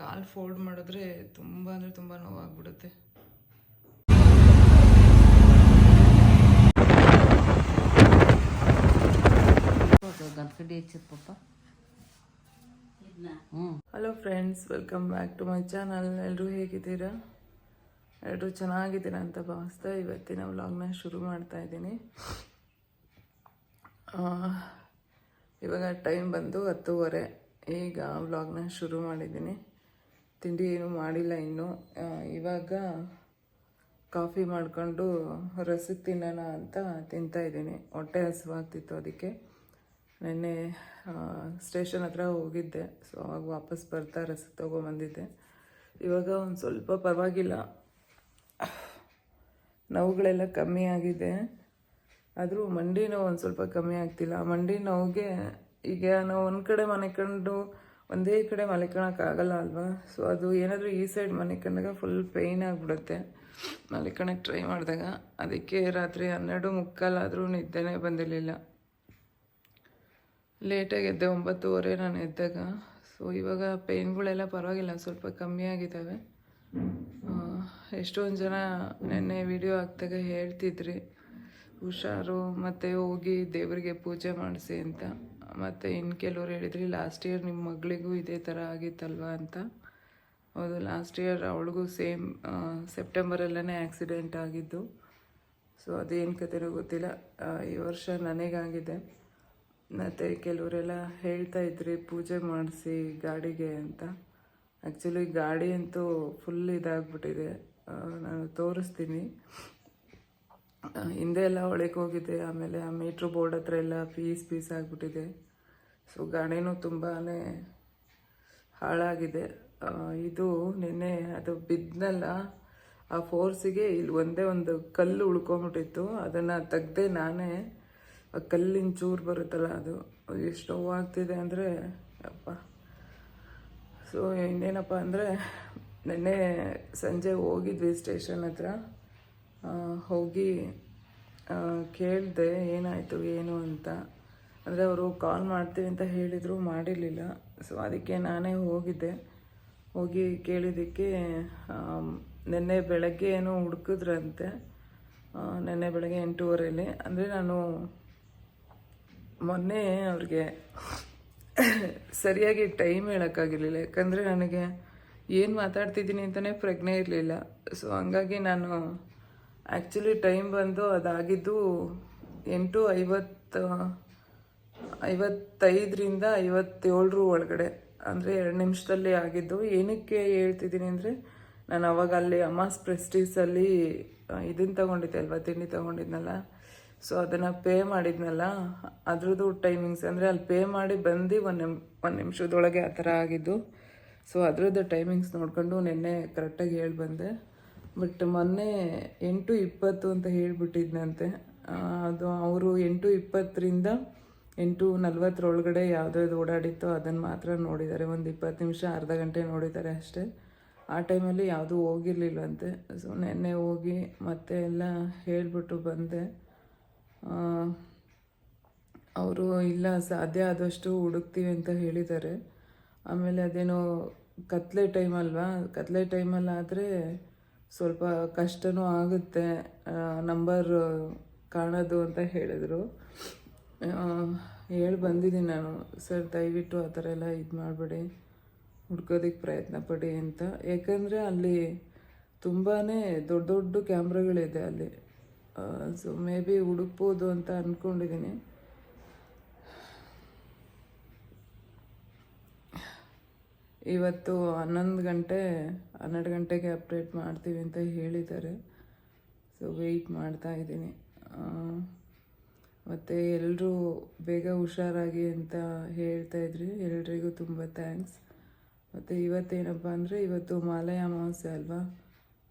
ಕಾಲು fold ಮಾಡಿದ್ರೆ ತುಂಬ ಅಂದರೆ ತುಂಬ ನೋವಾಗ್ಬಿಡುತ್ತೆ. ಗಂಟಕಡ್ಡಿ ಹೆಚ್ಚಿದ hello friends welcome back to my channel ಎಲ್ಲರೂ ಹೇಗಿದ್ದೀರಾ? ಎಲ್ಲರೂ ಚೆನ್ನಾಗಿದ್ದೀರಾ ಅಂತ ಭಾವಿಸ್ತಾ ಇವತ್ತಿನ ವ್ಲಾಗ್ನ ಶುರು ಮಾಡ್ತಾ ಇದ್ದೀನಿ. ಆ, ಇವಾಗ ಟೈಮ್ ಬಂದು ಹತ್ತುವರೆ. ಈಗ ವ್ಲಾಗ್ನ ಶುರು ಮಾಡಿದ್ದೀನಿ. ತಿಂಡಿ ಏನು ಮಾಡಿಲ್ಲ ಇನ್ನೂ. ಇವಾಗ ಕಾಫಿ ಮಾಡಿಕೊಂಡು ರಸಕ್ಕೆ ತಿನ್ನೋಣ ಅಂತ ತಿಂತಾ ಇದ್ದೀನಿ. ಹೊಟ್ಟೆ ಹಸಿವಾಗ್ತಿತ್ತು ಅದಕ್ಕೆ. ನೆನ್ನೆ ಸ್ಟೇಷನ್ ಹತ್ರ ಹೋಗಿದ್ದೆ. ಸೊ, ಅವಾಗ ವಾಪಸ್ ಬರ್ತಾ ರಸಕ್ಕೆ ತೊಗೊಂಬಂದಿದ್ದೆ. ಇವಾಗ ಒಂದು ಸ್ವಲ್ಪ ಪರವಾಗಿಲ್ಲ. ನೋವುಗಳೆಲ್ಲ ಕಮ್ಮಿ ಆಗಿದೆ. ಆದರೂ ಮಂಡಿ ನೋವು ಒಂದು ಸ್ವಲ್ಪ ಕಮ್ಮಿ ಆಗ್ತಿಲ್ಲ. ಮಂಡಿ ನೋವಿಗೆ ಈಗ ನಾವು ಒಂದು ಕಡೆ ಮನೆಕೊಂಡು ಒಂದೇ ಕಡೆ ಮಲ್ಕೊಳಕ್ಕಾಗಲ್ಲ ಅಲ್ವಾ? ಸೊ ಅದು ಏನಾದರೂ ಈ ಸೈಡ್ ಮಲಿಕೊಂಡಾಗ ಫುಲ್ ಪೇಯ್ನ್ ಆಗಿಬಿಡುತ್ತೆ. ಮಲಿಕೊಳಕ್ಕೆ ಟ್ರೈ ಮಾಡಿದಾಗ ಅದಕ್ಕೆ ರಾತ್ರಿ ಹನ್ನೆರಡು ಮುಕ್ಕಾಲಾದರೂ ನಿದ್ದೆನೇ ಬಂದಿರಲಿಲ್ಲ. ಲೇಟಾಗಿ ಎದ್ದೆ ಒಂಬತ್ತುವರೆ ನಾನು ಎದ್ದಾಗ. ಸೊ ಇವಾಗ ಪೇಯ್ನ್ಗಳೆಲ್ಲ ಪರವಾಗಿಲ್ಲ, ಸ್ವಲ್ಪ ಕಮ್ಮಿ ಆಗಿದ್ದಾವೆ ಎಷ್ಟೊಂದು ಜನ ನೆನ್ನೆ ವಿಡಿಯೋ ಹಾಕ್ದಾಗ ಹೇಳ್ತಿದ್ರಿ, ಹುಷಾರು ಮತ್ತು ಹೋಗಿ ದೇವರಿಗೆ ಪೂಜೆ ಮಾಡಿಸಿ ಅಂತ. ಮತ್ತು ಇನ್ನು ಕೆಲವ್ರು ಹೇಳಿದ್ರಿ ಲಾಸ್ಟ್ ಇಯರ್ ನಿಮ್ಮ ಮಗಳಿಗೂ ಇದೇ ಥರ ಆಗಿತ್ತಲ್ವ ಅಂತ? ಹೌದು ಲಾಸ್ಟ್ ಇಯರ್ ಅವಳಿಗೂ ಸೇಮ್ ಸೆಪ್ಟೆಂಬರಲ್ಲೇ ಆ್ಯಕ್ಸಿಡೆಂಟ್ ಆಗಿದ್ದು. ಸೊ ಅದೇನು ಕತೆನೂ ಗೊತ್ತಿಲ್ಲ. ಈ ವರ್ಷ ನನಗಾಗಿದೆ. ಮತ್ತು ಕೆಲವರೆಲ್ಲ ಹೇಳ್ತಾ ಇದ್ರಿ, ಪೂಜೆ ಮಾಡಿಸಿ ಗಾಡಿಗೆ ಅಂತ. ಆ್ಯಕ್ಚುಲಿ ಗಾಡಿ ಅಂತೂ ಫುಲ್ ಇದಾಗ್ಬಿಟ್ಟಿದೆ. ನಾನು ತೋರಿಸ್ತೀನಿ. ಹಿಂದೆ ಎಲ್ಲ ಒಳಗೆ ಹೋಗಿದೆ ಆಮೇಲೆ ಆ ಮೀಟ್ರ್ ಬೋರ್ಡ್ ಹತ್ರ ಎಲ್ಲ ಪೀಸ್ ಪೀಸ್ ಆಗಿಬಿಟ್ಟಿದೆ. ಸೊ ಗಾಡಿನೂ ತುಂಬಾ ಹಾಳಾಗಿದೆ. ಇದು ನಿನ್ನೆ ಅದು ಬಿದ್ದನಲ್ಲ ಆ ಫೋರ್ಸಿಗೆ ಇಲ್ಲಿ ಒಂದೇ ಒಂದು ಕಲ್ಲು ಉಳ್ಕೊಂಬಿಟ್ಟಿತ್ತು ಅದನ್ನು ತೆಗ್ದೆ ನಾನೇ ಆ ಕಲ್ಲಿನ ಚೂರು ಬರುತ್ತಲ್ಲ ಅದು, ಎಷ್ಟು ಆಗ್ತಿದೆ ಅಂದರೆ ಅಪ್ಪ ಸೊ ಇನ್ನೇನಪ್ಪ ಅಂದರೆ, ನಿನ್ನೆ ಸಂಜೆ ಹೋಗಿದ್ವಿ ಸ್ಟೇಷನ್ ಹತ್ರ. ಹೋಗಿ ಕೇಳಿದೆ ಏನಾಯಿತು, ಏನು ಅಂತ. ಅಂದರೆ ಅವರು ಕಾಲ್ ಮಾಡ್ತೀವಿ ಅಂತ ಹೇಳಿದರು, ಮಾಡಿರಲಿಲ್ಲ. ಸೊ ಅದಕ್ಕೆ ನಾನೇ ಹೋಗಿದ್ದೆ. ಹೋಗಿ ಕೇಳಿದ್ದಕ್ಕೆ ನಿನ್ನೆ ಬೆಳಗ್ಗೆ ಏನೋ ಹುಡುಕಿದ್ರಂತೆ. ನಿನ್ನೆ ಬೆಳಗ್ಗೆ ಎಂಟೂವರೆಯಲ್ಲಿ. ಅಂದರೆ ನಾನು ಮೊನ್ನೆ ಅವ್ರಿಗೆ ಸರಿಯಾಗಿ ಟೈಮ್ ಹೇಳೋಕ್ಕಾಗಿರಲಿಲ್ಲ. ಯಾಕಂದರೆ ನನಗೆ ಏನು ಮಾತಾಡ್ತಿದ್ದೀನಿ ಅಂತಲೇ ಪ್ರಜ್ಞೆ ಇರಲಿಲ್ಲ. ಸೊ ಹಂಗಾಗಿ ನಾನು ಆ್ಯಕ್ಚುಲಿ ಟೈಮ್ ಬಂದು ಅದಾಗಿದ್ದು ಎಂಟು ಐವತ್ತು, ಐವತ್ತೈದರಿಂದ ಐವತ್ತೇಳರ ಒಳಗಡೆ, ಅಂದರೆ ಎರಡು ನಿಮಿಷದಲ್ಲಿ ಆಗಿದ್ದು. ಏನಕ್ಕೆ ಹೇಳ್ತಿದ್ದೀನಿ ಅಂದರೆ, ನಾನು ಅವಾಗ ಅಲ್ಲಿ ಅಮಾಸ್ ಪ್ರೆಸ್ಟೀಸಲ್ಲಿ ಇದನ್ನು ತಗೊಂಡಿದ್ದೆ ಅಲ್ವಾ, ತಿಂಡಿ ತಗೊಂಡಿದ್ನಲ್ಲ. ಸೊ ಅದನ್ನು ಪೇ ಮಾಡಿದ್ನಲ್ಲ. ಅದ್ರದ್ದು ಟೈಮಿಂಗ್ಸ್ ಅಂದರೆ ಅಲ್ಲಿ ಪೇ ಮಾಡಿ ಬಂದು ಒಂದು ನಿಮ್, ಒಂದು ನಿಮಿಷದೊಳಗೆ ಆ ಥರ ಆಗಿದ್ದು. ಸೊ ಅದರದ್ದು ಟೈಮಿಂಗ್ಸ್ ನೋಡಿಕೊಂಡು ನಿನ್ನೆ ಕರೆಕ್ಟಾಗಿ ಹೇಳಿ ಬಂದೆ ಬಟ್ ಮೊನ್ನೆ ಎಂಟು ಇಪ್ಪತ್ತು ಅಂತ ಹೇಳಿಬಿಟ್ಟಿದ್ನಂತೆ. ಅದು ಅವರು ಎಂಟು ಇಪ್ಪತ್ತರಿಂದ ಎಂಟು ನಲ್ವತ್ತರೊಳಗಡೆ ಯಾವುದ್ಯಾವ್ದು ಓಡಾಡಿತ್ತೋ ಅದನ್ನು ಮಾತ್ರ ನೋಡಿದ್ದಾರೆ. ಒಂದು ಇಪ್ಪತ್ತು ನಿಮಿಷ ಅರ್ಧ ಗಂಟೆ ನೋಡಿದ್ದಾರೆ ಅಷ್ಟೇ. ಆ ಟೈಮಲ್ಲಿ ಯಾವುದೂ ಹೋಗಿರ್ಲಿಲ್ವಂತೆ. ಸೊ ನೆನ್ನೆ ಹೋಗಿ ಮತ್ತೆ ಎಲ್ಲ ಹೇಳಿಬಿಟ್ಟು ಬಂದೆ. ಅವರು ಇಲ್ಲ, ಸಾಧ್ಯ ಆದಷ್ಟು ಹುಡುಕ್ತೀವಿ ಅಂತ ಹೇಳಿದ್ದಾರೆ. ಆಮೇಲೆ ಅದೇನೋ ಕತ್ಲೆ ಟೈಮ್ ಅಲ್ವಾ? ಕತ್ಲೆ ಟೈಮಲ್ಲಿ ಆದರೆ ಸ್ವಲ್ಪ ಕಷ್ಟನೂ ಆಗುತ್ತೆ ನಂಬರ್ ಕಾಣೋದು ಅಂತ ಹೇಳಿದರು. ಹೇಳಿ ಬಂದಿದ್ದೀನಿ ನಾನು, ಸರ್ ದಯವಿಟ್ಟು ಆ ಥರ ಎಲ್ಲ ಇದು ಮಾಡಬೇಡಿ ಹುಡ್ಕೋದಕ್ಕೆ ಪ್ರಯತ್ನ ಪಡಿ ಅಂತ. ಯಾಕಂದರೆ ಅಲ್ಲಿ ತುಂಬಾ ದೊಡ್ಡ ದೊಡ್ಡ ಕ್ಯಾಮ್ರಾಗಳಿದೆ ಅಲ್ಲಿ. ಸೊ ಮೇ ಬಿ ಹುಡುಕ್ಬೋದು ಅಂತ ಅಂದ್ಕೊಂಡಿದ್ದೀನಿ ಇವತ್ತು ಹನ್ನೊಂದು ಗಂಟೆ, ಹನ್ನೆರಡು ಗಂಟೆಗೆ ಅಪ್ಡೇಟ್ ಮಾಡ್ತೀವಿ ಅಂತ ಹೇಳಿದ್ದಾರೆ. ಸೊ ವೆಯ್ಟ್ ಮಾಡ್ತಾ ಇದ್ದೀನಿ. ಮತ್ತು ಎಲ್ಲರೂ ಬೇಗ ಹುಷಾರಾಗಿ ಅಂತ ಹೇಳ್ತಾ ಇದ್ರಿ. ಎಲ್ರಿಗೂ ತುಂಬ ಥ್ಯಾಂಕ್ಸ್ ಮತ್ತು ಇವತ್ತೇನಪ್ಪ ಅಂದರೆ, ಇವತ್ತು ಮಾಲಯ ಅಮಾವಾಸ್ಯೆ ಅಲ್ವಾ?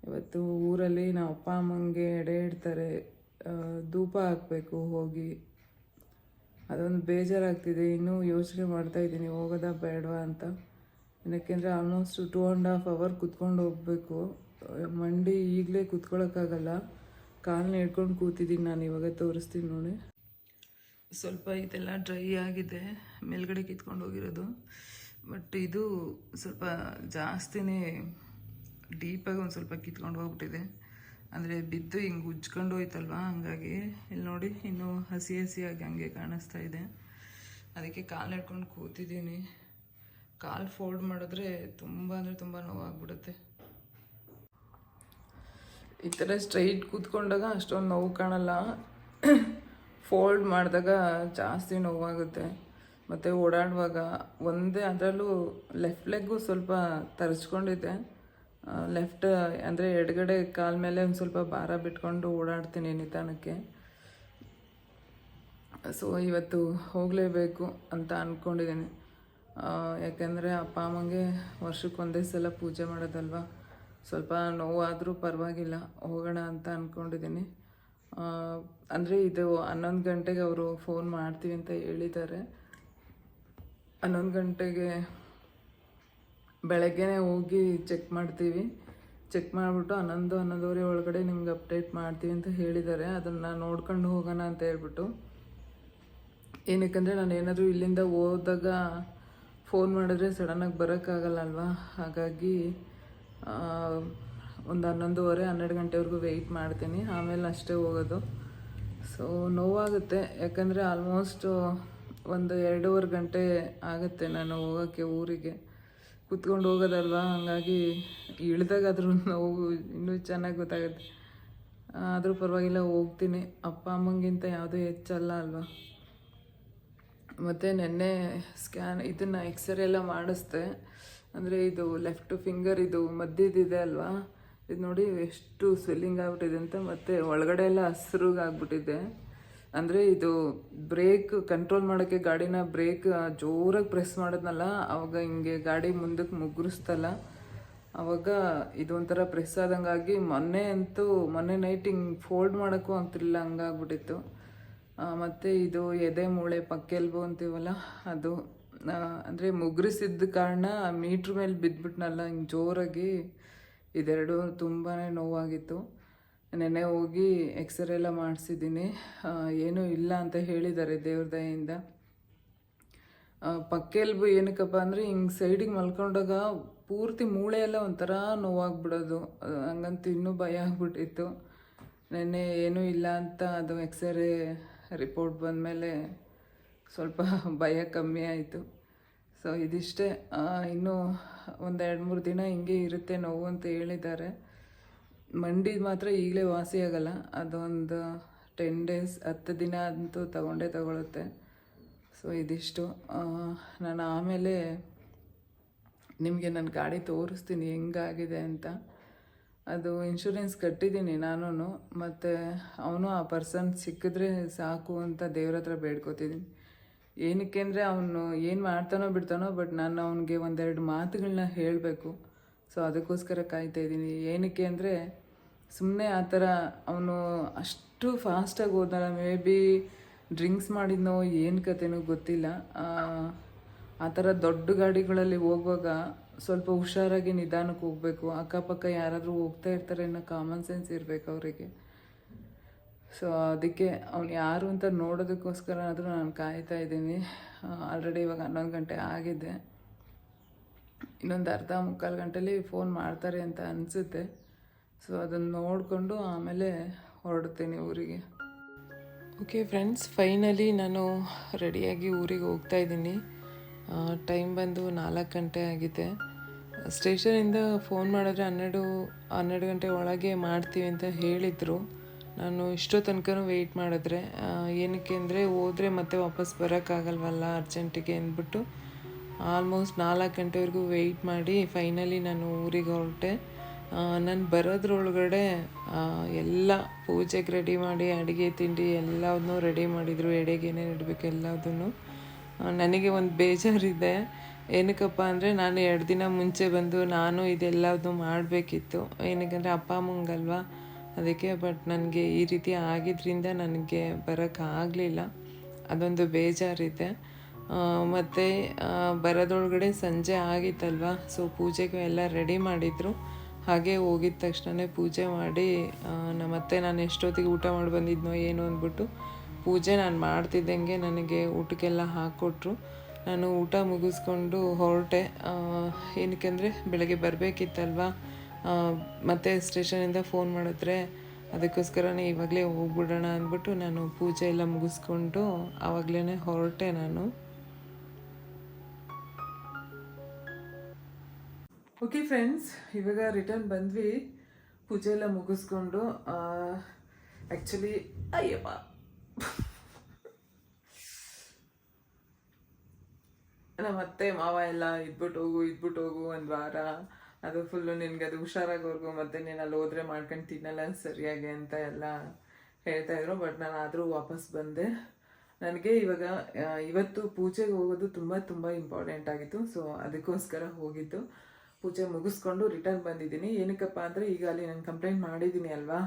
ಇವತ್ತು ಊರಲ್ಲಿ ನಾವು ಅಪ್ಪ ಅಮ್ಮಂಗೆ ಎಡೆ ಇಡ್ತಾರೆ. ಧೂಪ ಹಾಕಬೇಕು ಹೋಗಿ. ಅದೊಂದು ಬೇಜಾರಾಗ್ತಿದೆ. ಇನ್ನೂ ಯೋಚನೆ ಮಾಡ್ತಾ ಇದ್ದೀನಿ, ಹೋಗೋದಾ ಬೇಡವಾ ಅಂತ. ಯಾಕೆಂದರೆ almost two and half hour ಕುತ್ಕೊಂಡು ಹೋಗಬೇಕು. ಮಂಡಿ ಈಗಲೇ ಕುತ್ಕೊಳ್ಳೋಕ್ಕಾಗಲ್ಲ ಕಾಲನ್ನ ಹಿಡ್ಕೊಂಡು ಕೂತಿದ್ದೀನಿ ನಾನು, ಇವಾಗ ತೋರಿಸ್ತೀನಿ ನೋಡಿ. ಸ್ವಲ್ಪ ಇದೆಲ್ಲ ಡ್ರೈ ಆಗಿದೆ, ಮೇಲ್ಗಡೆ ಕಿತ್ಕೊಂಡು ಹೋಗಿರೋದು. ಬಟ್ ಇದು ಸ್ವಲ್ಪ ಜಾಸ್ತಿನೇ ಡೀಪಾಗಿ ಒಂದು ಸ್ವಲ್ಪ ಕಿತ್ಕೊಂಡು ಹೋಗ್ಬಿಟ್ಟಿದೆ. ಅಂದರೆ ಬಿದ್ದು ಹಿಂಗೆ ಉಜ್ಕೊಂಡು ಹೋಯ್ತಲ್ವ, ಹಂಗಾಗಿ ಇಲ್ಲಿ ನೋಡಿ ಇನ್ನೂ ಹಸಿ ಹಸಿಯಾಗಿ ಹಂಗೆ ಕಾಣಿಸ್ತಾ ಇದೆ. ಅದಕ್ಕೆ ಕಾಲು ಹಿಡ್ಕೊಂಡು ಕೂತಿದ್ದೀನಿ ಕಾಲು ಫೋಲ್ಡ್ ಮಾಡಿದ್ರೆ ತುಂಬ ಅಂದರೆ ತುಂಬ ನೋವಾಗ್ಬಿಡುತ್ತೆ. ಈ ಥರ ಸ್ಟ್ರೈಟ್ ಕೂತ್ಕೊಂಡಾಗ ಅಷ್ಟೊಂದು ನೋವು ಕಾಣಲ್ಲ. ಫೋಲ್ಡ್ ಮಾಡಿದಾಗ ಜಾಸ್ತಿ ನೋವಾಗುತ್ತೆ. ಮತ್ತು ಓಡಾಡುವಾಗ ಒಂದೇ ಅದರಲ್ಲೂ ಲೆಫ್ಟ್ ಲೆಗ್ಗು ಸ್ವಲ್ಪ ತರಿಸ್ಕೊಂಡಿದ್ದೆ. ಲೆಫ್ಟ್ ಅಂದರೆ ಎಡಗಡೆ ಕಾಲ ಮೇಲೆ ಒಂದು ಸ್ವಲ್ಪ ಭಾರ ಬಿಟ್ಕೊಂಡು ಓಡಾಡ್ತೀನಿ ನಿಧಾನಕ್ಕೆ. ಸೊ, ಇವತ್ತು ಹೋಗಲೇಬೇಕು ಅಂತ ಅಂದ್ಕೊಂಡಿದ್ದೀನಿ ಯಾಕೆಂದರೆ ಅಪ್ಪ ಅಮ್ಮಂಗೆ ವರ್ಷಕ್ಕೆ ಒಂದೇ ಸಲ ಪೂಜೆ ಮಾಡೋದಲ್ವ? ಸ್ವಲ್ಪ ನೋವಾದರೂ ಪರವಾಗಿಲ್ಲ, ಹೋಗೋಣ ಅಂತ ಅಂದ್ಕೊಂಡಿದ್ದೀನಿ ಅಂದರೆ ಇದು ಹನ್ನೊಂದು ಗಂಟೆಗೆ ಅವರು ಫೋನ್ ಮಾಡ್ತೀವಿ ಅಂತ ಹೇಳಿದ್ದಾರೆ. ಹನ್ನೊಂದು ಗಂಟೆಗೆ ಬೆಳಗ್ಗೆನೇ ಹೋಗಿ ಚೆಕ್ ಮಾಡ್ತೀವಿ. ಚೆಕ್ ಮಾಡಿಬಿಟ್ಟು ಹನ್ನೊಂದು, ಹನ್ನೊಂದುವರೆ ಒಳಗಡೆ ನಿಮ್ಗೆ ಅಪ್ಡೇಟ್ ಮಾಡ್ತೀವಿ ಅಂತ ಹೇಳಿದ್ದಾರೆ. ಅದನ್ನು ನೋಡ್ಕೊಂಡು ಹೋಗೋಣ ಅಂತ ಹೇಳ್ಬಿಟ್ಟು. ಏನಕ್ಕಂದರೆ ನಾನು ಏನಾದರೂ ಇಲ್ಲಿಂದ ಹೋದಾಗ ಫೋನ್ ಮಾಡಿದ್ರೆ ಸಡನ್ನಾಗಿ ಬರೋಕ್ಕಾಗಲ್ಲ ಅಲ್ವಾ ಹಾಗಾಗಿ ಒಂದು ಹನ್ನೊಂದುವರೆ, ಹನ್ನೆರಡು ಗಂಟೆವರೆಗೂ ವೆಯ್ಟ್ ಮಾಡ್ತೀನಿ. ಆಮೇಲೆ ಅಷ್ಟೇ ಹೋಗೋದು. ಸೊ ನೋವಾಗುತ್ತೆ. ಯಾಕಂದರೆ ಆಲ್ಮೋಸ್ಟ್ ಒಂದು ಎರಡೂವರೆ ಗಂಟೆ ಆಗುತ್ತೆ ನಾನು ಹೋಗೋಕ್ಕೆ ಊರಿಗೆ. ಕುತ್ಕೊಂಡು ಹೋಗೋದಲ್ವಾ? ಹಾಗಾಗಿ ಇಳ್ದಾಗಾದ್ರೂ ನೋವು ಇನ್ನೂ ಚೆನ್ನಾಗಿ ಗೊತ್ತಾಗುತ್ತೆ. ಆದರೂ ಪರವಾಗಿಲ್ಲ, ಹೋಗ್ತೀನಿ. ಅಪ್ಪ ಅಮ್ಮಂಗಿಂತ ಯಾವುದೂ ಹೆಚ್ಚಲ್ಲ ಅಲ್ವಾ? ಮತ್ತು ನೆನ್ನೆ ಸ್ಕ್ಯಾನ್ ಇದನ್ನು ಎಕ್ಸ್ರೇ ಎಲ್ಲ ಮಾಡಿಸ್ದೆ. ಅಂದರೆ ಇದು ಲೆಫ್ಟ್ ಫಿಂಗರ್ ಇದು ಮಧ್ಯದಿದೆ ಅಲ್ವಾ? ಇದು ನೋಡಿ ಎಷ್ಟು ಸ್ವೆಲ್ಲಿಂಗ್ ಆಗ್ಬಿಟ್ಟಿದೆ ಅಂತ ಮತ್ತು ಒಳಗಡೆ ಎಲ್ಲ ಹಸ್ರುಗಾಗ್ಬಿಟ್ಟಿದೆ ಅಂದರೆ ಇದು ಬ್ರೇಕ್ ಕಂಟ್ರೋಲ್ ಮಾಡೋಕ್ಕೆ ಗಾಡಿನ ಬ್ರೇಕ್ ಜೋರಾಗಿ ಪ್ರೆಸ್ ಮಾಡಿದ್ನಲ್ಲ, ಅವಾಗ ಹಿಂಗೆ ಗಾಡಿ ಮುಂದಕ್ಕೆ ಮುಗ್ರಿಸ್ತಲ್ಲ. ಅವಾಗ ಇದು ಒಂಥರ ಪ್ರೆಸ್ ಆದಂಗಾಗಿ ಮೊನ್ನೆ ಅಂತೂ, ಮೊನ್ನೆ ನೈಟ್ ಹಿಂಗೆ ಫೋಲ್ಡ್ ಮಾಡೋಕ್ಕೂ ಆಗ್ತಿರ್ಲಿಲ್ಲ, ಹಂಗಾಗ್ಬಿಟ್ಟಿತ್ತು. ಮತ್ತೆ ಇದು ಎದೆ ಮೂಳೆ ಪಕ್ಕೆಲ್ಬು ಅಂತೀವಲ್ಲ, ಅದು ಅಂದರೆ ಮುಗ್ರಿಸಿದ್ದ ಕಾರಣ ಮೀಟ್ರ್ ಮೇಲೆ ಬಿದ್ದುಬಿಟ್ನಲ್ಲ ಹಿಂಗೆ ಜೋರಾಗಿ ಇದೆರಡು ತುಂಬಾ ನೋವಾಗಿತ್ತು. ನೆನ್ನೆ ಹೋಗಿ ಎಕ್ಸ್ರೇ ಎಲ್ಲ ಮಾಡಿಸಿದ್ದೀನಿ. ಏನೂ ಇಲ್ಲ ಅಂತ ಹೇಳಿದ್ದಾರೆ ದೇವ್ರ ದಯೆಯಿಂದ. ಪಕ್ಕೆಲ್ಬು ಏನಕ್ಕಪ್ಪ ಅಂದರೆ ಹಿಂಗೆ ಸೈಡಿಗೆ ಮಲ್ಕೊಂಡಾಗ ಪೂರ್ತಿ ಮೂಳೆ ಎಲ್ಲ ಒಂಥರ ನೋವಾಗ್ಬಿಡೋದು. ಹಂಗಂತ ಇನ್ನೂ ಭಯ ಆಗ್ಬಿಟ್ಟಿತ್ತು. ನೆನ್ನೆ ಏನೂ ಇಲ್ಲ ಅಂತ ಅದು ಎಕ್ಸ್ರೇ ರಿಪೋರ್ಟ್ ಬಂದಮೇಲೆ ಸ್ವಲ್ಪ ಭಯ ಕಮ್ಮಿ ಆಯಿತು. ಸೊ ಇದಿಷ್ಟೇ. ಇನ್ನೂ ಒಂದು ಎರಡು ಮೂರು ದಿನ ಹಿಂಗೆ ಇರುತ್ತೆ ನೋವು ಅಂತ ಹೇಳಿದ್ದಾರೆ. ಮಂಡಿ ಮಾತ್ರ ಈಗಲೇ ವಾಸಿ ಆಗಲ್ಲ. ಅದೊಂದು ಟೆನ್ ಡೇಸ್ ಹತ್ತು ದಿನ ಅಂತೂ ತಗೊಂಡೇ ತಗೊಳುತ್ತೆ. ಸೊ ಇದಿಷ್ಟು. ನಾನು ಆಮೇಲೆ ನಿಮಗೆ ನನ್ನ ಗಾಡಿ ತೋರಿಸ್ತೀನಿ ಹೆಂಗಾಗಿದೆ ಅಂತ. ಅದು ಇನ್ಶೂರೆನ್ಸ್ ಕಟ್ಟಿದ್ದೀನಿ ನಾನು ಮತ್ತು ಅವನು ಆ ಪರ್ಸನ್ ಸಿಕ್ಕಿದ್ರೆ ಸಾಕು ಅಂತ ದೇವ್ರ ಹತ್ರ ಬೇಡ್ಕೋತಿದ್ದೀನಿ. ಏನಕ್ಕೆ ಅಂದರೆ ಅವನು ಏನು ಮಾಡ್ತಾನೋ ಬಿಡ್ತಾನೋ ಬಟ್ ನಾನು ಅವನಿಗೆ ಒಂದೆರಡು ಮಾತುಗಳನ್ನ ಹೇಳಬೇಕು. ಸೊ ಅದಕ್ಕೋಸ್ಕರ ಕಾಯ್ತಾ ಇದ್ದೀನಿ. ಏನಕ್ಕೆ ಅಂದರೆ ಸುಮ್ಮನೆ ಆ ಥರ ಅವನು ಅಷ್ಟು ಫಾಸ್ಟಾಗಿ ಹೋದಲ್ಲ ಮೇ ಬಿ ಡ್ರಿಂಕ್ಸ್ ಮಾಡಿದ್ನೋ ಏನು ಕತೆನೋ ಗೊತ್ತಿಲ್ಲ. ಆ, ಆ ಥರ ದೊಡ್ಡ ಗಾಡಿಗಳಲ್ಲಿ ಹೋಗುವಾಗ ಸ್ವಲ್ಪ ಹುಷಾರಾಗಿ ನಿಧಾನಕ್ಕೆ ಹೋಗಬೇಕು. ಅಕ್ಕಪಕ್ಕ ಯಾರಾದರೂ ಹೋಗ್ತಾ ಇರ್ತಾರೆ ಅನ್ನೋ ಕಾಮನ್ ಸೆನ್ಸ್ ಇರಬೇಕು ಅವರಿಗೆ. ಸೊ ಅದಕ್ಕೆ ಅವ್ನು ಯಾರು ಅಂತ ನೋಡೋದಕ್ಕೋಸ್ಕರ ಆದರೂ ನಾನು ಕಾಯ್ತಾ ಇದ್ದೀನಿ. ಆಲ್ರೆಡಿ ಇವಾಗ ಹನ್ನೊಂದು ಗಂಟೆ ಆಗಿದೆ. ಇನ್ನೊಂದು ಅರ್ಧ ಮುಕ್ಕಾಲು ಗಂಟೆಲಿ ಫೋನ್ ಮಾಡ್ತಾರೆ ಅಂತ ಅನಿಸುತ್ತೆ. ಸೊ ಅದನ್ನು ನೋಡಿಕೊಂಡು ಆಮೇಲೆ ಹೊರಡ್ತೀನಿ ಊರಿಗೆ. ಓಕೆ ಫ್ರೆಂಡ್ಸ್ ಫೈನಲಿ ನಾನು ರೆಡಿಯಾಗಿ ಊರಿಗೆ ಹೋಗ್ತಾ ಇದ್ದೀನಿ. ಟೈಮ್ ಬಂದು ನಾಲ್ಕು ಗಂಟೆ ಆಗಿದೆ. ಸ್ಟೇಷನಿಂದ ಫೋನ್ ಮಾಡಿದ್ರೆ ಹನ್ನೆರಡು ಹನ್ನೆರಡು ಗಂಟೆ ಒಳಗೆ ಮಾಡ್ತೀವಿ ಅಂತ ಹೇಳಿದರು. ನಾನು ಇಷ್ಟೋ ತನಕನೂ ವೆಯ್ಟ್ ಮಾಡಿದ್ರೆ ಏನಕ್ಕೆ ಅಂದರೆ ಹೋದರೆ ಮತ್ತೆ ವಾಪಸ್ ಬರೋಕ್ಕಾಗಲ್ವಲ್ಲ ಅರ್ಜೆಂಟಿಗೆ ಅಂದ್ಬಿಟ್ಟು ಆಲ್ಮೋಸ್ಟ್ ನಾಲ್ಕು ಗಂಟೆವರೆಗೂ ವೆಯ್ಟ್ ಮಾಡಿ ಫೈನಲಿ ನಾನು ಊರಿಗೆ ಹೊರಟೆ. ನಾನು ಬರೋದ್ರೊಳಗಡೆ ಎಲ್ಲ ಪೂಜೆಗೆ ರೆಡಿ ಮಾಡಿ, ಅಡುಗೆ, ತಿಂಡಿ ಎಲ್ಲದನ್ನೂ ರೆಡಿ ಮಾಡಿದರು. ಎಡೆಗೆ ಇಡಬೇಕು ಎಲ್ಲದನ್ನು. ನನಗೆ ಒಂದು ಬೇಜಾರಿದೆ. ಏನಕ್ಕಪ್ಪ ಅಂದರೆ ನಾನು ಎರಡು ದಿನ ಮುಂಚೆ ಬಂದು ನಾನು ಇದೆಲ್ಲದೂ ಮಾಡಬೇಕಿತ್ತು. ಏನಕ್ಕಂದರೆ ಅಪ್ಪ ಅಮ್ಮಂಗಲ್ವಾ ಅದಕ್ಕೆ ಬಟ್ ನನಗೆ ಈ ರೀತಿ ಆಗಿದ್ದರಿಂದ ನನಗೆ ಬರೋಕ್ಕಾಗಲಿಲ್ಲ ಅದೊಂದು ಬೇಜಾರಿದೆ. ಮತ್ತು ಬರೋದೊಳಗಡೆ ಸಂಜೆ ಆಗಿತ್ತಲ್ವ? ಸೊ ಪೂಜೆಗೆ ಎಲ್ಲ ರೆಡಿ ಮಾಡಿದರು. ಹಾಗೆ ಹೋಗಿದ ತಕ್ಷಣವೇ ಪೂಜೆ ಮಾಡಿ ನಮ್ಮತ್ತೆ ನಮ್ಮ ಮತ್ತೆ ನಾನು ಎಷ್ಟೊತ್ತಿಗೆ ಊಟ ಮಾಡಿ ಬಂದಿದ್ನೋ ಏನು ಅಂದ್ಬಿಟ್ಟು ಪೂಜೆ ನಾನು ಮಾಡ್ತಿದ್ದಂಗೆ ನನಗೆ ಊಟಕ್ಕೆಲ್ಲ ಹಾಕ್ಕೊಟ್ರು. ನಾನು ಊಟ ಮುಗಿಸ್ಕೊಂಡು ಹೊರಟೆ. ಏನಕ್ಕೆ ಅಂದರೆ ಬೆಳಗ್ಗೆ ಬರಬೇಕಿತ್ತಲ್ವ? ಮತ್ತೆ ಸ್ಟೇಷನಿಂದ ಫೋನ್ ಮಾಡಿದ್ರೆ ಅದಕ್ಕೋಸ್ಕರನೇ ಇವಾಗಲೇ ಹೋಗ್ಬಿಡೋಣ ಅಂದ್ಬಿಟ್ಟು ನಾನು ಪೂಜೆ ಎಲ್ಲ ಮುಗಿಸ್ಕೊಂಡು ಆವಾಗಲೇ ಹೊರಟೆ ನಾನು. ಓಕೆ ಫ್ರೆಂಡ್ಸ್ ಇವಾಗ ರಿಟರ್ನ್ ಬಂದ್ವಿ. ಪೂಜೆ ಎಲ್ಲ ಮುಗಿಸ್ಕೊಂಡು ಆ್ಯಕ್ಚುಲಿ ಅಯ್ಯಪ್ಪ. ನಮ್ಮ ಅತ್ತೆ ಮಾವ ಎಲ್ಲ ಇದ್ಬಿಟ್ಟು ಹೋಗು ಇದ್ಬಿಟ್ಟು ಹೋಗು ಒಂದು ವಾರ. ಅದು ಫುಲ್ಲು ನಿನಗೆ ಅದು ಹುಷಾರಾಗೋರ್ಗು ಮತ್ತೆ ನೀನು ಅಲ್ಲಿ ಹೋದ್ರೆ ಮಾಡ್ಕೊಂಡು ತಿನ್ನಲ್ಲ ಸರಿಯಾಗಿ ಅಂತ ಎಲ್ಲ ಹೇಳ್ತಾ ಇದ್ರು. ಬಟ್ ನಾನು ಆದರೂ ವಾಪಸ್ ಬಂದೆ. ನನಗೆ ಇವಾಗ ಇವತ್ತು ಪೂಜೆಗೆ ಹೋಗೋದು ತುಂಬ ತುಂಬ ಇಂಪಾರ್ಟೆಂಟ್ ಆಗಿತ್ತು. ಸೊ ಅದಕ್ಕೋಸ್ಕರ ಹೋಗಿದ್ದು. ಪೂಜೆ ಮುಗಿಸ್ಕೊಂಡು ರಿಟರ್ನ್ ಬಂದಿದ್ದೀನಿ. ಏನಕ್ಕಪ್ಪ ಅಂದರೆ ಈಗ ಅಲ್ಲಿ ನಾನು ಕಂಪ್ಲೇಂಟ್ ಮಾಡಿದ್ದೀನಿ ಅಲ್ವಾ?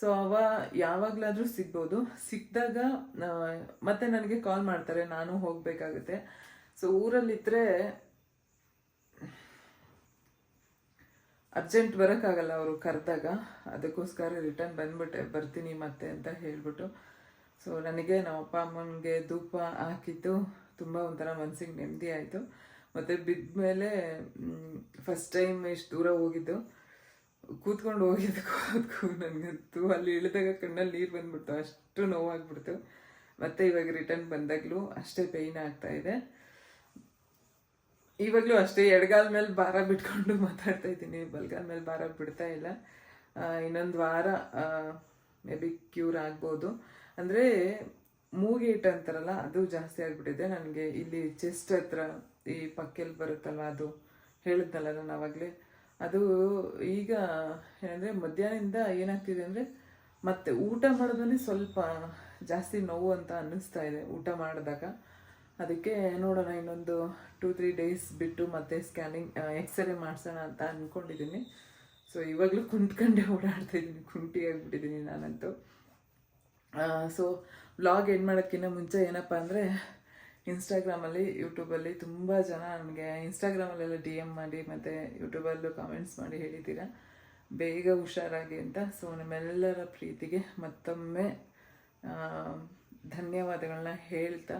ಸೊ ಅವ ಯಾವಾಗಲಾದರೂ ಸಿಗ್ಬೋದು. ಸಿಕ್ಕಿದಾಗ ಮತ್ತೆ ನನಗೆ ಕಾಲ್ ಮಾಡ್ತಾರೆ. ನಾನು ಹೋಗಬೇಕಾಗುತ್ತೆ. ಸೊ ಊರಲ್ಲಿದ್ದರೆ ಅರ್ಜೆಂಟ್ ಬರೋಕ್ಕಾಗಲ್ಲ ಅವರು ಕರೆದಾಗ. ಅದಕ್ಕೋಸ್ಕರ ರಿಟರ್ನ್ ಬಂದ್ಬಿಟ್ಟೆ, ಬರ್ತೀನಿ ಮತ್ತೆ ಅಂತ ಹೇಳಿಬಿಟ್ಟು. ಸೊ ನನಗೆ, ನಮ್ಮ ಅಪ್ಪ ಅಮ್ಮನಿಗೆ ಧೂಪ ಹಾಕಿದ್ದು ತುಂಬ ಒಂಥರ ಮನಸ್ಸಿಗೆ ನೆಮ್ಮದಿ ಆಯಿತು. ಮತ್ತು ಬಿದ್ದ ಮೇಲೆ ಫಸ್ಟ್ ಟೈಮ್ ಇಷ್ಟು ದೂರ ಹೋಗಿದ್ದು. ಕೂತ್ಕೊಂಡು ಹೋಗಿದ್ದಕ್ಕೂ ನನಗಂತೂ ಅಲ್ಲಿ ಇಳಿದಾಗ ಕಣ್ಣಲ್ಲಿ ನೀರು ಬಂದ್ಬಿಡ್ತು. ಅಷ್ಟು ನೋವಾಗ್ಬಿಡ್ತು. ಮತ್ತೆ ಇವಾಗ ರಿಟರ್ನ್ ಬಂದಾಗಲೂ ಅಷ್ಟೇ ಪೇಯ್ನ್ ಆಗ್ತಾ ಇದೆ. ಇವಾಗಲೂ ಅಷ್ಟೇ, ಎಡಗಾಲ ಮೇಲೆ ಭಾರ ಬಿಟ್ಕೊಂಡು ಮಾತಾಡ್ತಾ ಇದ್ದೀನಿ. ಬಲ್ಗಾಲ ಮೇಲೆ ಭಾರ ಬಿಡ್ತಾ ಇಲ್ಲ. ಇನ್ನೊಂದು ವಾರ ಮೇ ಬಿ ಕ್ಯೂರ್ ಆಗ್ಬೋದು. ಅಂದರೆ, ಮೂಗೇಟ್ ಅಂತಾರಲ್ಲ, ಅದು ಜಾಸ್ತಿ ಆಗಿಬಿಟ್ಟಿದೆ. ನನಗೆ ಇಲ್ಲಿ ಚೆಸ್ಟ್ ಹತ್ರ ಈ ಪಕ್ಕೆಲ್ ಬರುತ್ತಲ್ಲ ಅದು ಹೇಳಿದ್ನಲ್ಲ ನಾನು ಆವಾಗಲೇ ಅದು ಈಗ ಏನಂದರೆ, ಮಧ್ಯಾಹ್ನದಿಂದ ಏನಾಗ್ತಿದೆ ಅಂದರೆ, ಮತ್ತೆ ಊಟ ಮಾಡೋದನ್ನೇ ಸ್ವಲ್ಪ ಜಾಸ್ತಿ ನೋವು ಅಂತ ಅನ್ನಿಸ್ತಾ ಇದೆ, ಊಟ ಮಾಡಿದಾಗ. ಅದಕ್ಕೆ ನೋಡೋಣ, ಇನ್ನೊಂದು ಟೂ ತ್ರೀ ಡೇಸ್ ಬಿಟ್ಟು ಮತ್ತೆ ಸ್ಕ್ಯಾನಿಂಗ್ ಎಕ್ಸ್ರೇ ಮಾಡಿಸೋಣ ಅಂತ ಅಂದ್ಕೊಂಡಿದ್ದೀನಿ ಸೊ ಇವಾಗಲೂ ಕುಂತ್ಕೊಂಡೆ ಓಡಾಡ್ತಾ ಇದ್ದೀನಿ ಕುಂಟಿ ಆಗಿಬಿಟ್ಟಿದ್ದೀನಿ ನಾನಂತೂ ಸೊ ವ್ಲಾಗ್ ಏನು ಮಾಡೋಕ್ಕಿಂತ ಮುಂಚೆ ಏನಪ್ಪ ಅಂದರೆ ಇನ್ಸ್ಟಾಗ್ರಾಮಲ್ಲಿ ಯೂಟ್ಯೂಬಲ್ಲಿ ತುಂಬ ಜನ ನನಗೆ ಇನ್ಸ್ಟಾಗ್ರಾಮಲ್ಲೆಲ್ಲ ಡಿ ಎಂ ಮಾಡಿ ಮತ್ತು ಯೂಟ್ಯೂಬಲ್ಲೂ ಕಾಮೆಂಟ್ಸ್ ಮಾಡಿ ಹೇಳಿದ್ದೀರಾ. ಬೇಗ ಹುಷಾರಾಗಿ ಅಂತ. ಸೊ ನಮ್ಮೆಲ್ಲರ ಪ್ರೀತಿಗೆ ಮತ್ತೊಮ್ಮೆ ಧನ್ಯವಾದಗಳನ್ನ ಹೇಳ್ತಾ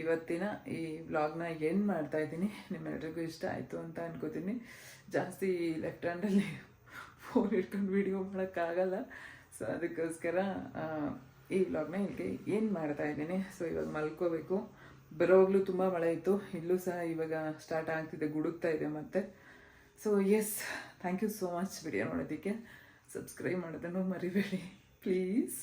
ಇವತ್ತಿನ ಈ ವ್ಲಾಗ್ನ ಏನು ಮಾಡ್ತಾ ಇದ್ದೀನಿ, ನಿಮ್ಮೆಲ್ರಿಗೂ ಇಷ್ಟ ಆಯಿತು ಅಂತ ಅನ್ಕೋತೀನಿ. ಜಾಸ್ತಿ ಲೆಫ್ಟ್ ಹ್ಯಾಂಡಲ್ಲಿ ಫೋನ್ ಇಟ್ಕೊಂಡು ವಿಡಿಯೋ ಮಾಡೋಕ್ಕಾಗಲ್ಲ. ಸೊ ಅದಕ್ಕೋಸ್ಕರ ಈ ವ್ಲಾಗ್ನ ಇಲ್ಲಿಗೆ ಏನು ಮಾಡ್ತಾ ಇದ್ದೀನಿ. ಸೊ ಇವಾಗ ಮಲ್ಕೋಬೇಕು. ಬರೋವಾಗಲೂ ತುಂಬ ಮಳೆ ಇತ್ತು. ಇಲ್ಲೂ ಸಹ ಇವಾಗ ಸ್ಟಾರ್ಟ್ ಆಗ್ತಿದೆ ಗುಡುಗ್ತಾ ಇದೆ ಮತ್ತೆ. So yes thank you so much video ನೋಡೋದಕ್ಕೆ. ಸಬ್ಸ್ಕ್ರೈಬ್ ಮಾಡೋದನ್ನು ಮರಿಬೇಡಿ ಪ್ಲೀಸ್